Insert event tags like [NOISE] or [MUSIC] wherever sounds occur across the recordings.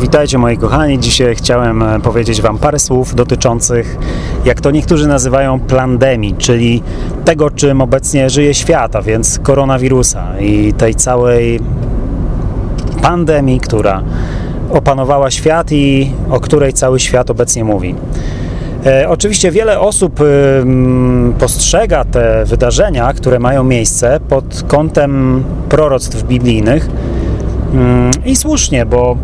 Witajcie moi kochani. Dzisiaj chciałem e, powiedzieć Wam parę słów dotyczących, jak to niektórzy nazywają, plandemii, czyli tego, czym obecnie żyje świat, a więc koronawirusa i tej całej pandemii, która opanowała świat i o której cały świat obecnie mówi. E, oczywiście wiele osób postrzega te wydarzenia, które mają miejsce pod kątem proroctw biblijnych i słusznie, bo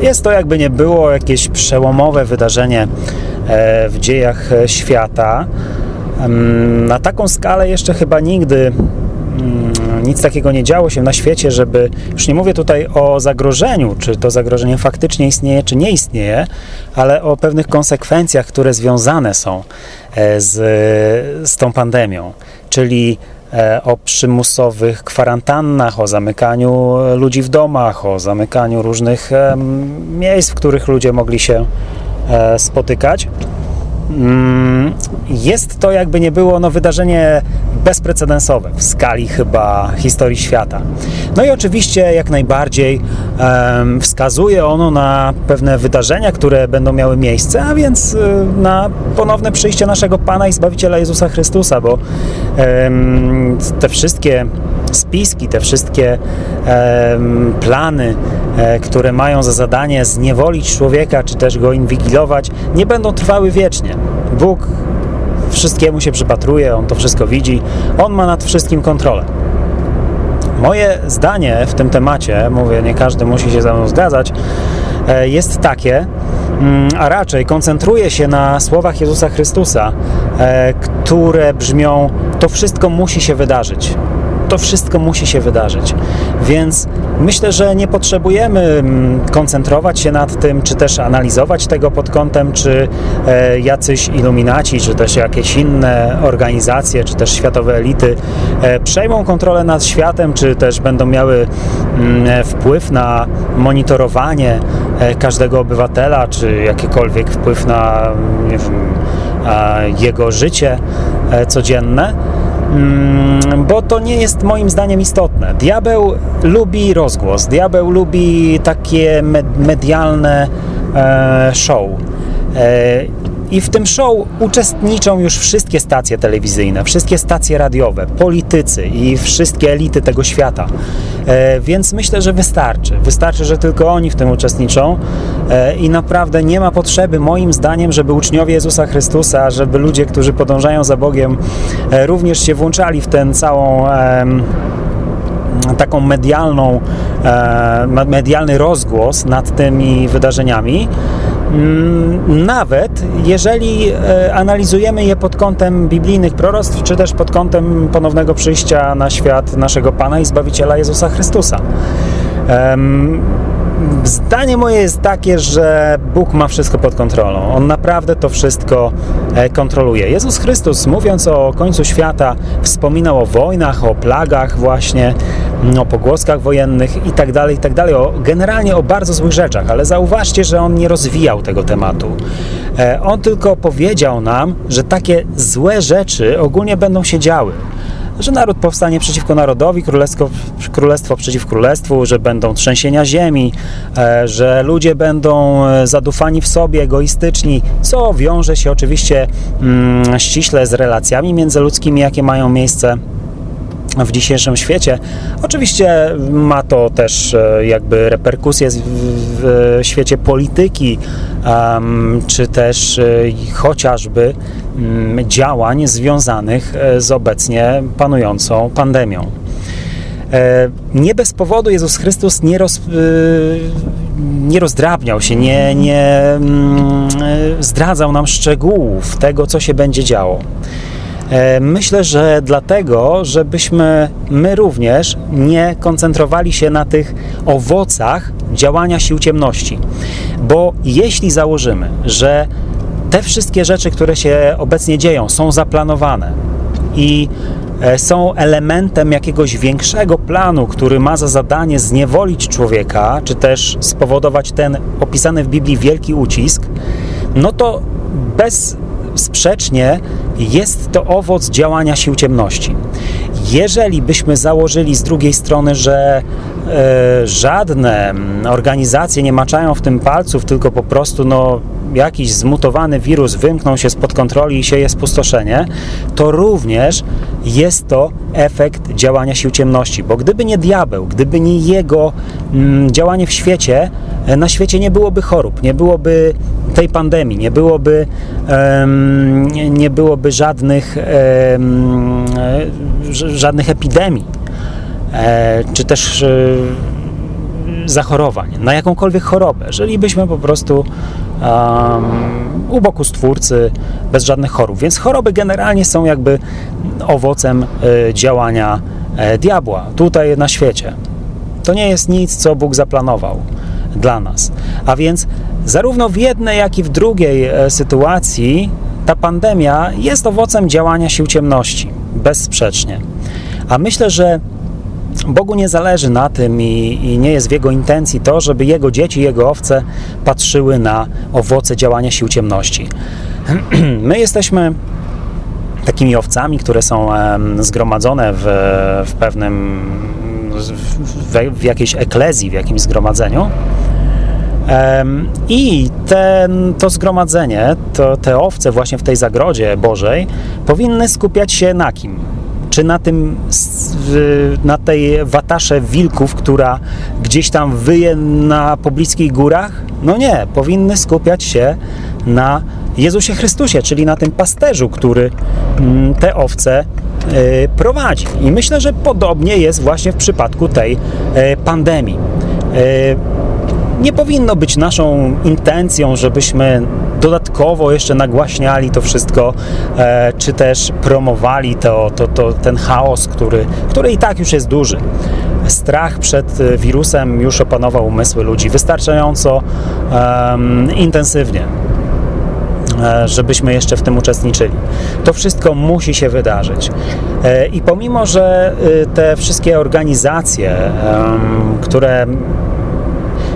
jest to jakby nie było jakieś przełomowe wydarzenie e, w dziejach e, świata. Na taką skalę jeszcze chyba nigdy mm, nic takiego nie działo się na świecie, żeby, już nie mówię tutaj o zagrożeniu, czy to zagrożenie faktycznie istnieje, czy nie istnieje, ale o pewnych konsekwencjach, które związane są e, z, z tą pandemią, czyli o przymusowych kwarantannach, o zamykaniu ludzi w domach, o zamykaniu różnych miejsc, w których ludzie mogli się e, spotykać. Mm, Jest to jakby nie było no, wydarzenie bezprecedensowe w skali chyba historii świata. No i oczywiście jak najbardziej em, wskazuje ono na pewne wydarzenia, które będą miały miejsce, a więc y, na ponowne przyjście naszego Pana i Zbawiciela Jezusa Chrystusa, bo em, te wszystkie spiski, te wszystkie em, plany, e, które mają za zadanie zniewolić człowieka, czy też go inwigilować, nie będą trwały wiecznie. Bóg wszystkiemu się przypatruje, On to wszystko widzi, On ma nad wszystkim kontrolę. Moje zdanie w tym temacie, mówię, nie każdy musi się ze mną zgadzać, e, jest takie, mm, a raczej koncentruje się na słowach Jezusa Chrystusa, e, które brzmią: To wszystko musi się wydarzyć. To wszystko musi się wydarzyć. Więc myślę, że nie potrzebujemy mm, koncentrować się nad tym, czy też analizować tego pod kątem, czy e, jacyś iluminaci, czy też jakieś inne organizacje, czy też światowe elity e, przejmą kontrolę nad światem, czy też będą miały mm, wpływ na monitorowanie e, każdego obywatela, czy jakikolwiek wpływ na wiem, jego życie codzienne. Mm, bo to nie jest moim zdaniem istotne. Diabeł lubi rozgłos, diabeł lubi takie med- medialne e, show. E, I w tym show uczestniczą już wszystkie stacje telewizyjne, wszystkie stacje radiowe, politycy i wszystkie elity tego świata. E, więc myślę, że wystarczy. Wystarczy, że tylko oni w tym uczestniczą e, i naprawdę nie ma potrzeby, moim zdaniem, żeby uczniowie Jezusa Chrystusa, żeby ludzie, którzy podążają za Bogiem, e, również się włączali w tę całą. em, taką medialną, e, me- medialny rozgłos nad tymi wydarzeniami. Mm, Nawet jeżeli e, analizujemy je pod kątem biblijnych proroctw, czy też pod kątem ponownego przyjścia na świat naszego Pana i Zbawiciela Jezusa Chrystusa. Zdanie moje jest takie, że Bóg ma wszystko pod kontrolą. On naprawdę to wszystko e, kontroluje. Jezus Chrystus, mówiąc o końcu świata, wspominał o wojnach, o plagach, właśnie, mm, o pogłoskach wojennych i tak dalej, i tak dalej. Generalnie o bardzo złych rzeczach, ale zauważcie, że on nie rozwijał tego tematu. E, On tylko powiedział nam, że takie złe rzeczy ogólnie będą się działy że naród powstanie przeciwko narodowi, królestwo, królestwo przeciw królestwu, że będą trzęsienia ziemi, e, że ludzie będą e, zadufani w sobie, egoistyczni, co wiąże się oczywiście mm, ściśle z relacjami międzyludzkimi, jakie mają miejsce w dzisiejszym świecie. Oczywiście ma to też e, jakby reperkusje w, świecie polityki, czy też e, chociażby mm, działań związanych e, z obecnie panującą pandemią. Nie bez powodu Jezus Chrystus nie, roz, nie rozdrabniał się, nie, nie mm, zdradzał nam szczegółów tego, co się będzie działo. E, Myślę, że dlatego, żebyśmy my również nie koncentrowali się na tych owocach działania sił ciemności. Bo jeśli założymy, że te wszystkie rzeczy, które się obecnie dzieją, są zaplanowane i e, są elementem jakiegoś większego planu, który ma za zadanie zniewolić człowieka, czy też spowodować ten opisany w Biblii wielki ucisk, no to bezsprzecznie jest to owoc działania sił ciemności. Jeżeli byśmy założyli z drugiej strony, że e, żadne mm, organizacje nie maczają w tym palców, tylko po prostu no, jakiś zmutowany wirus wymknął się spod kontroli i sieje spustoszenie, to również jest to efekt działania sił ciemności. Bo gdyby nie diabeł, gdyby nie jego mm, działanie w świecie, na świecie nie byłoby chorób, nie byłoby tej pandemii, nie byłoby, em, nie- byłoby żadnych, e, ż- żadnych epidemii, e, czy też e, zachorowań, na jakąkolwiek chorobę. Żylibyśmy po prostu um, u boku Stwórcy, bez żadnych chorób. Więc choroby generalnie są jakby owocem e, działania e, diabła tutaj na świecie. To nie jest nic, co Bóg zaplanował dla nas. A więc zarówno w jednej, jak i w drugiej e, sytuacji ta pandemia jest owocem działania sił ciemności, bezsprzecznie. A myślę, że Bogu nie zależy na tym i, i nie jest w Jego intencji to, żeby Jego dzieci, Jego owce patrzyły na owoce działania sił ciemności. [CLEARS THROAT] My jesteśmy takimi owcami, które są zgromadzone w, w pewnym, w, w jakiejś eklezji, w jakimś zgromadzeniu. I ten, to zgromadzenie, to, te owce właśnie w tej zagrodzie Bożej powinny skupiać się na kim? Czy na tym, na tej watasze wilków, która gdzieś tam wyje na pobliskich górach? No nie, powinny skupiać się na Jezusie Chrystusie, czyli na tym pasterzu, który mm, te owce prowadzi. I myślę, że podobnie jest właśnie w przypadku tej y, pandemii. Y, nie powinno być naszą intencją, żebyśmy dodatkowo jeszcze nagłaśniali to wszystko, e, czy też promowali to, to, to, ten chaos, który, który i tak już jest duży. Strach przed e, wirusem już opanował umysły ludzi wystarczająco em, intensywnie e, żebyśmy jeszcze w tym uczestniczyli. To wszystko musi się wydarzyć. E, I pomimo, że e, te wszystkie organizacje, które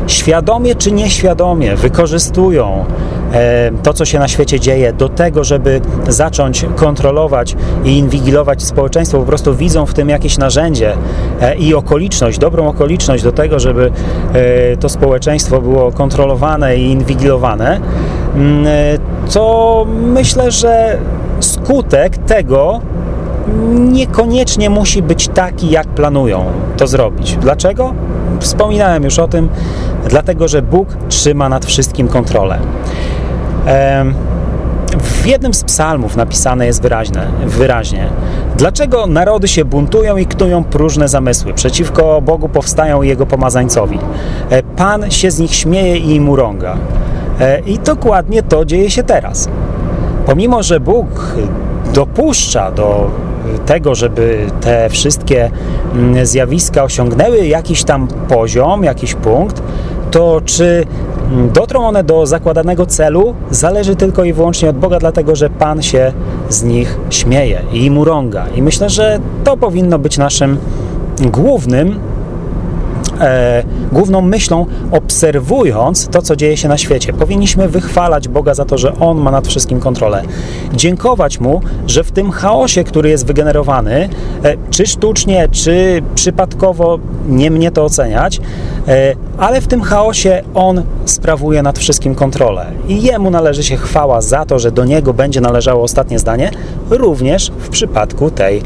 świadomie czy nieświadomie wykorzystują e, to, co się na świecie dzieje, do tego, żeby zacząć kontrolować i inwigilować społeczeństwo, po prostu widzą w tym jakieś narzędzie e, i okoliczność, dobrą okoliczność do tego, żeby e, to społeczeństwo było kontrolowane i inwigilowane, e, to myślę, że skutek tego niekoniecznie musi być taki, jak planują to zrobić. Dlaczego? Wspominałem już o tym, dlatego że Bóg trzyma nad wszystkim kontrolę. W jednym z psalmów napisane jest wyraźne, wyraźnie, dlaczego narody się buntują i knują próżne zamysły, przeciwko Bogu powstają i Jego pomazańcowi. E, Pan się z nich śmieje i im urąga. E, I dokładnie to dzieje się teraz. Pomimo, że Bóg dopuszcza do tego, żeby te wszystkie mm, zjawiska osiągnęły jakiś tam poziom, jakiś punkt, to czy mm, dotrą one do zakładanego celu, zależy tylko i wyłącznie od Boga, dlatego że Pan się z nich śmieje i im urąga. I myślę, że to powinno być naszym głównym e, główną myślą, obserwując to, co dzieje się na świecie. Powinniśmy wychwalać Boga za to, że On ma nad wszystkim kontrolę. Dziękować Mu, że w tym chaosie, który jest wygenerowany, e, czy sztucznie, czy przypadkowo, nie mnie to oceniać, e, ale w tym chaosie On sprawuje nad wszystkim kontrolę. I Jemu należy się chwała za to, że do Niego będzie należało ostatnie zdanie, również w przypadku tej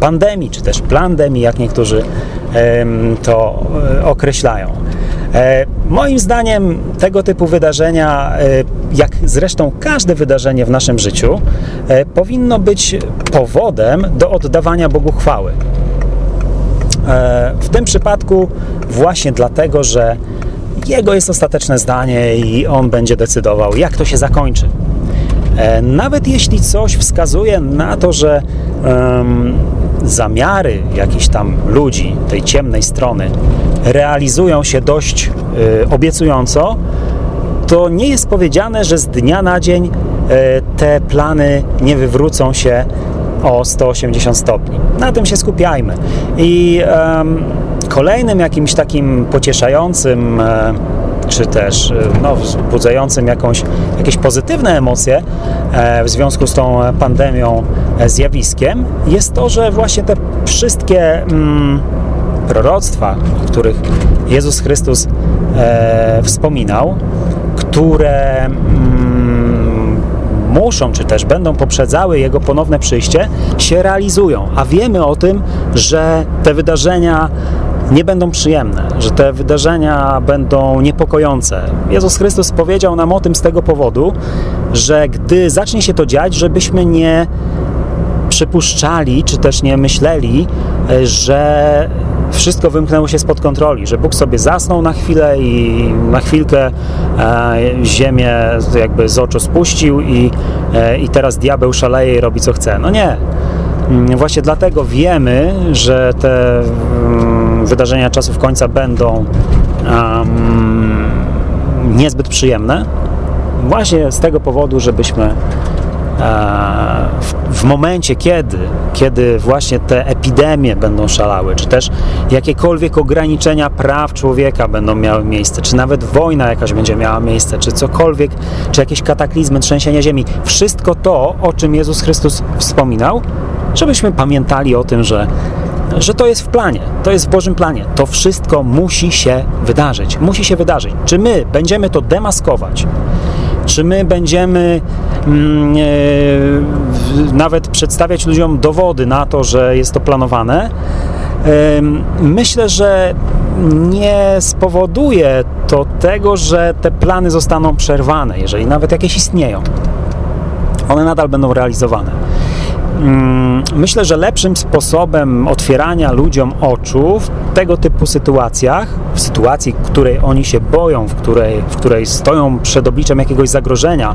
pandemii, czy też plandemii, jak niektórzy to e, określają. E, Moim zdaniem tego typu wydarzenia, e, jak zresztą każde wydarzenie w naszym życiu, powinno być powodem do oddawania Bogu chwały. W tym przypadku właśnie dlatego, że Jego jest ostateczne zdanie i On będzie decydował, jak to się zakończy. Nawet jeśli coś wskazuje na to, że em, zamiary jakichś tam ludzi tej ciemnej strony realizują się dość e, obiecująco, to nie jest powiedziane, że z dnia na dzień e, te plany nie wywrócą się o 180 stopni. Na tym się skupiajmy. I em, kolejnym jakimś takim pocieszającym e, czy też e, no, wzbudzającym jakąś, jakieś pozytywne emocje e, w związku z tą pandemią e, zjawiskiem jest to, że właśnie te wszystkie mm, proroctwa, o których Jezus Chrystus e, wspominał, które mm, muszą, czy też będą poprzedzały Jego ponowne przyjście, się realizują. A wiemy o tym, że te wydarzenia nie będą przyjemne, że te wydarzenia będą niepokojące. Jezus Chrystus powiedział nam o tym z tego powodu, że gdy zacznie się to dziać, żebyśmy nie przypuszczali, czy też nie myśleli, że wszystko wymknęło się spod kontroli, że Bóg sobie zasnął na chwilę i na chwilkę e, ziemię jakby z oczu spuścił i, e, i teraz diabeł szaleje i robi co chce. No nie. Mm, właśnie dlatego wiemy, że te um, wydarzenia czasów końca będą um, niezbyt przyjemne. Właśnie z tego powodu, żebyśmy w, w, momencie, kiedy, kiedy właśnie te epidemie będą szalały, czy też jakiekolwiek ograniczenia praw człowieka będą miały miejsce, czy nawet wojna jakaś będzie miała miejsce, czy cokolwiek, czy jakieś kataklizmy, trzęsienia ziemi, wszystko to, o czym Jezus Chrystus wspominał, żebyśmy pamiętali o tym, że że to jest w planie, to jest w Bożym planie. To wszystko musi się wydarzyć. Musi się wydarzyć. Czy my będziemy to demaskować? Czy my będziemy mm, e, nawet przedstawiać ludziom dowody na to, że jest to planowane? Myślę, że nie spowoduje to tego, że te plany zostaną przerwane, jeżeli nawet jakieś istnieją. One nadal będą realizowane. Mm, myślę, że lepszym sposobem otwierania ludziom oczu w tego typu sytuacjach, w sytuacji, w której oni się boją, w której, w której stoją przed obliczem jakiegoś zagrożenia,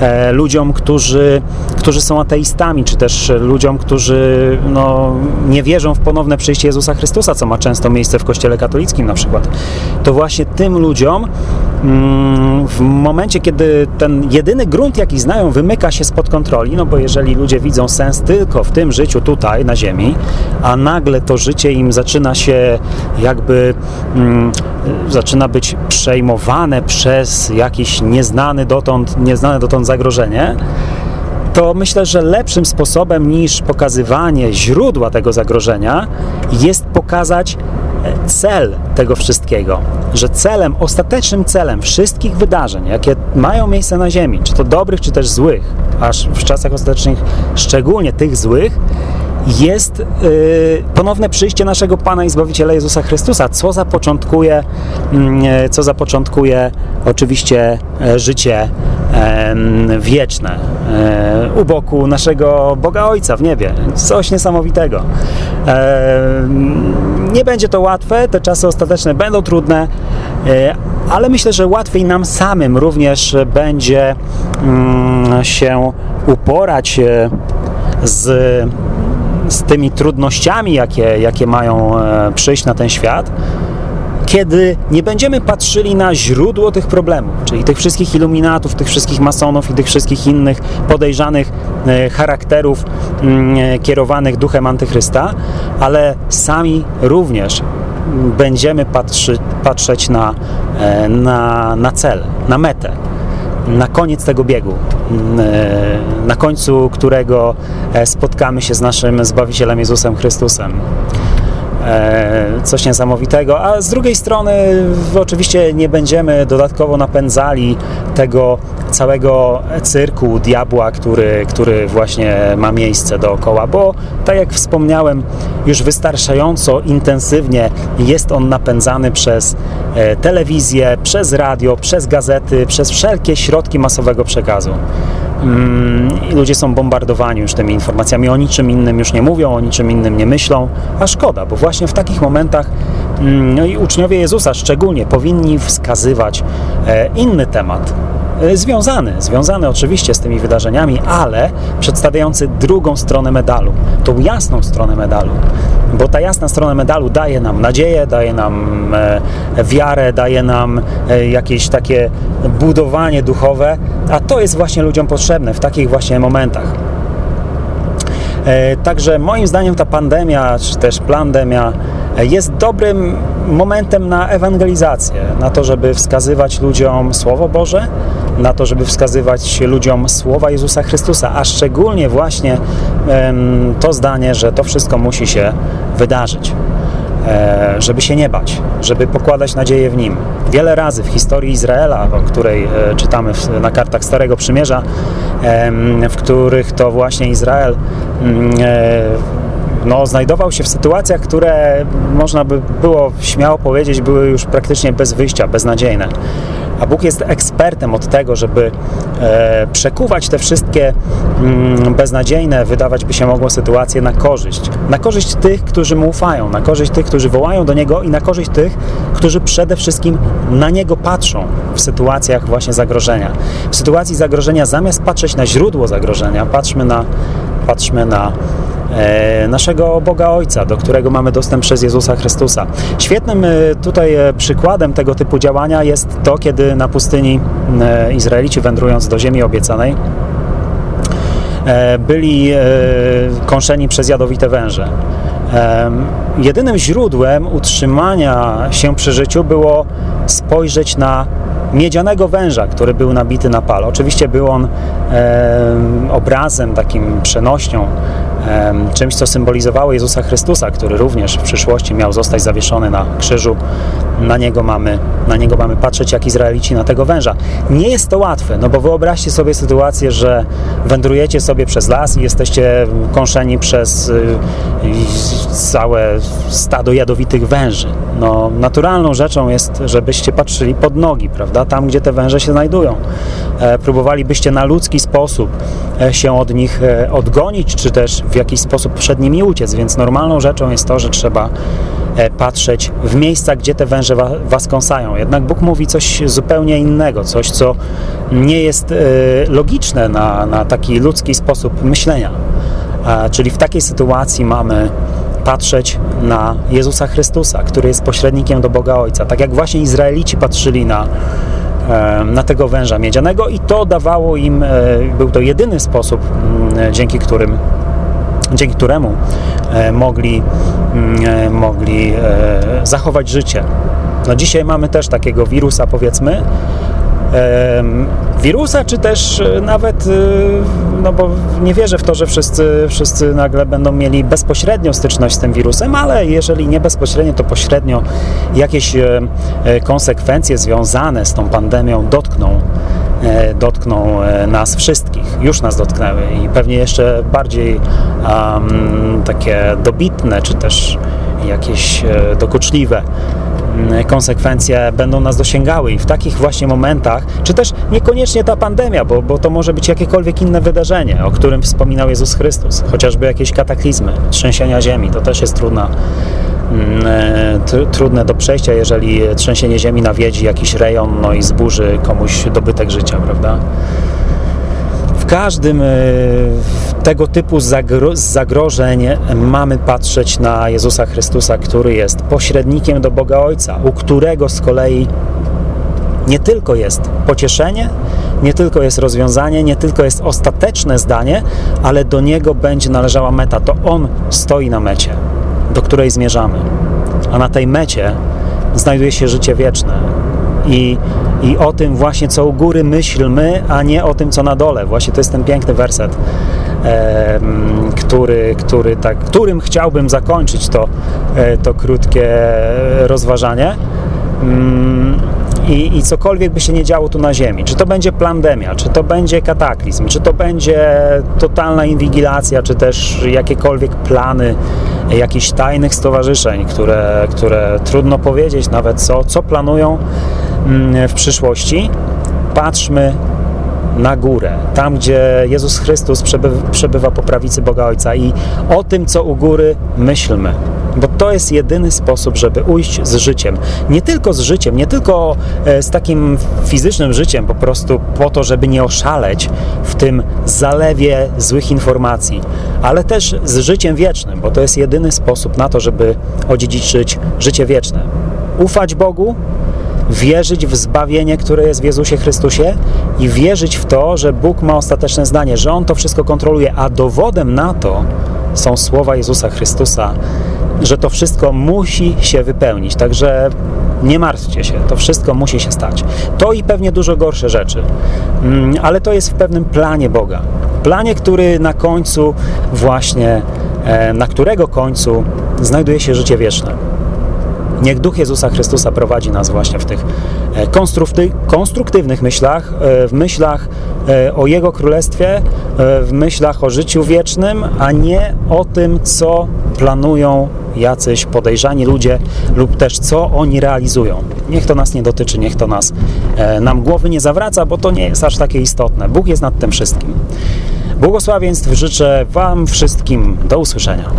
e, ludziom, którzy, którzy są ateistami, czy też ludziom, którzy no, nie wierzą w ponowne przyjście Jezusa Chrystusa, co ma często miejsce w Kościele katolickim na przykład, to właśnie tym ludziom mm, w momencie, kiedy ten jedyny grunt, jaki znają, wymyka się spod kontroli, no bo jeżeli ludzie widzą sens tylko w tym życiu tutaj na ziemi, a nagle to życie im zaczyna się jakby mm, zaczyna być przejmowane przez jakiś nieznany dotąd, nieznane dotąd zagrożenie, to myślę, że lepszym sposobem niż pokazywanie źródła tego zagrożenia jest pokazać cel tego wszystkiego, że celem, ostatecznym celem wszystkich wydarzeń, jakie mają miejsce na Ziemi, czy to dobrych, czy też złych, aż w czasach ostatecznych szczególnie tych złych, jest y, ponowne przyjście naszego Pana i Zbawiciela Jezusa Chrystusa, co zapoczątkuje, y, co zapoczątkuje oczywiście e, życie wieczne e, u boku naszego Boga Ojca w niebie. Coś niesamowitego. Nie będzie to łatwe, te czasy ostateczne będą trudne, e, ale myślę, że łatwiej nam samym również będzie mm, się uporać z z tymi trudnościami, jakie, jakie mają e, przyjść na ten świat, kiedy nie będziemy patrzyli na źródło tych problemów, czyli tych wszystkich iluminatów, tych wszystkich masonów i tych wszystkich innych podejrzanych e, charakterów mm, e, kierowanych duchem antychrysta, ale sami również będziemy patrzy, patrzeć na, na, na cel, na metę na koniec tego biegu, mm, e, na końcu którego e, spotkamy się z naszym Zbawicielem Jezusem Chrystusem. E, coś niesamowitego, a z drugiej strony oczywiście nie będziemy dodatkowo napędzali tego całego cyrku diabła, który, który właśnie ma miejsce dookoła, bo tak jak wspomniałem, już wystarczająco intensywnie jest on napędzany przez e, telewizję, przez radio, przez gazety, przez wszelkie środki masowego przekazu. Mm, ludzie są bombardowani już tymi informacjami, o niczym innym już nie mówią, o niczym innym nie myślą, a szkoda, bo właśnie w takich momentach mm, no i uczniowie Jezusa szczególnie powinni wskazywać e, inny temat, związany, związany oczywiście z tymi wydarzeniami, ale przedstawiający drugą stronę medalu, tą jasną stronę medalu, bo ta jasna strona medalu daje nam nadzieję, daje nam e, wiarę, daje nam jakieś takie budowanie duchowe, a to jest właśnie ludziom potrzebne w takich właśnie momentach. Także moim zdaniem ta pandemia, czy też plandemia jest dobrym momentem na ewangelizację, na to, żeby wskazywać ludziom Słowo Boże, na to, żeby wskazywać ludziom słowa Jezusa Chrystusa, a szczególnie właśnie to zdanie, że to wszystko musi się wydarzyć. e, żeby się nie bać, żeby pokładać nadzieję w Nim. Wiele razy w historii Izraela, o której e, czytamy na kartach Starego Przymierza, w których to właśnie Izrael mm, no, znajdował się w sytuacjach, które można by było śmiało powiedzieć, były już praktycznie bez wyjścia, beznadziejne. A Bóg jest ekspertem od tego, żeby e, przekuwać te wszystkie mm, beznadziejne, wydawać by się mogło sytuacje na korzyść. Na korzyść tych, którzy mu ufają, na korzyść tych, którzy wołają do Niego i na korzyść tych, którzy przede wszystkim na Niego patrzą w sytuacjach właśnie zagrożenia. W sytuacji zagrożenia, zamiast patrzeć na źródło zagrożenia, patrzmy na, patrzmy na naszego Boga Ojca, do którego mamy dostęp przez Jezusa Chrystusa. Świetnym e, tutaj e, przykładem tego typu działania jest to, kiedy na pustyni Izraelici wędrując do ziemi obiecanej, byli kąszeni przez jadowite węże. Jedynym źródłem utrzymania się przy życiu było spojrzeć na miedzianego węża, który był nabity na pal. Oczywiście był on obrazem, takim przenośnią czymś, co symbolizowało Jezusa Chrystusa, który również w przyszłości miał zostać zawieszony na krzyżu. Na niego mamy, na niego mamy patrzeć jak Izraelici na tego węża. Nie jest to łatwe, no bo wyobraźcie sobie sytuację, że wędrujecie sobie przez las i jesteście kąszeni przez y, całe stado jadowitych węży. No, naturalną rzeczą jest, żebyście patrzyli pod nogi, prawda, tam gdzie te węże się znajdują. E, próbowalibyście na ludzki sposób e, się od nich e, odgonić, czy też w jakiś sposób przed nimi uciec, więc normalną rzeczą jest to, że trzeba patrzeć w miejsca, gdzie te węże was kąsają. Jednak Bóg mówi coś zupełnie innego, coś, co nie jest logiczne na, na taki ludzki sposób myślenia. Czyli w takiej sytuacji mamy patrzeć na Jezusa Chrystusa, który jest pośrednikiem do Boga Ojca. Tak jak właśnie Izraelici patrzyli na na tego węża miedzianego i to dawało im, e, był to jedyny sposób, dzięki którym dzięki któremu e, mogli, mm, e, mogli zachować życie. No dzisiaj mamy też takiego wirusa, powiedzmy, wirusa, czy też e, nawet, e, no bo nie wierzę w to, że wszyscy, wszyscy nagle będą mieli bezpośrednio styczność z tym wirusem, ale jeżeli nie bezpośrednio, to pośrednio jakieś e, konsekwencje związane z tą pandemią dotkną dotkną nas wszystkich, już nas dotknęły i pewnie jeszcze bardziej um, takie dobitne, czy też jakieś dokuczliwe Mm, konsekwencje będą nas dosięgały. I w takich właśnie momentach, czy też niekoniecznie ta pandemia, bo, bo to może być jakiekolwiek inne wydarzenie, o którym wspominał Jezus Chrystus, chociażby jakieś kataklizmy, trzęsienia ziemi, to też jest trudna e, trudne do przejścia, jeżeli trzęsienie ziemi nawiedzi jakiś rejon no i zburzy komuś dobytek życia, prawda? każdym e, tego typu zagrożeń mamy patrzeć na Jezusa Chrystusa, który jest pośrednikiem do Boga Ojca, u którego z kolei nie tylko jest pocieszenie, nie tylko jest rozwiązanie, nie tylko jest ostateczne zdanie, ale do niego będzie należała meta. To on stoi na mecie, do której zmierzamy. A na tej mecie znajduje się życie wieczne. I i o tym właśnie, co u góry myślmy, a nie o tym, co na dole. Właśnie to jest ten piękny werset, e, który, który tak, którym chciałbym zakończyć to, e, to krótkie rozważanie. Mm, i, I cokolwiek by się nie działo tu na Ziemi, czy to będzie pandemia, czy to będzie kataklizm, czy to będzie totalna inwigilacja, czy też jakiekolwiek plany jakichś tajnych stowarzyszeń, które, które trudno powiedzieć nawet co, co planują, Mm, w przyszłości, patrzmy na górę, tam gdzie Jezus Chrystus przebywa, przebywa po prawicy Boga Ojca i o tym, co u góry, myślmy. Bo to jest jedyny sposób, żeby ujść z życiem. Nie tylko z życiem, nie tylko e, z takim fizycznym życiem, po prostu po to, żeby nie oszaleć w tym zalewie złych informacji, ale też z życiem wiecznym, bo to jest jedyny sposób na to, żeby odziedziczyć życie wieczne. Ufać Bogu, wierzyć w zbawienie, które jest w Jezusie Chrystusie i wierzyć w to, że Bóg ma ostateczne zdanie, że On to wszystko kontroluje, a dowodem na to są słowa Jezusa Chrystusa, że to wszystko musi się wypełnić. Także nie martwcie się, to wszystko musi się stać. To i pewnie dużo gorsze rzeczy, mm, ale to jest w pewnym planie Boga. Planie, który na końcu właśnie, e, na którego końcu znajduje się życie wieczne. Niech Duch Jezusa Chrystusa prowadzi nas właśnie w tych konstruktywnych myślach, e, w myślach e, o Jego Królestwie, e, w myślach o życiu wiecznym, a nie o tym, co planują jacyś podejrzani ludzie lub też co oni realizują. Niech to nas nie dotyczy, niech to nas, e, nam głowy nie zawraca, bo to nie jest aż takie istotne. Bóg jest nad tym wszystkim. Błogosławieństw życzę Wam wszystkim. Do usłyszenia.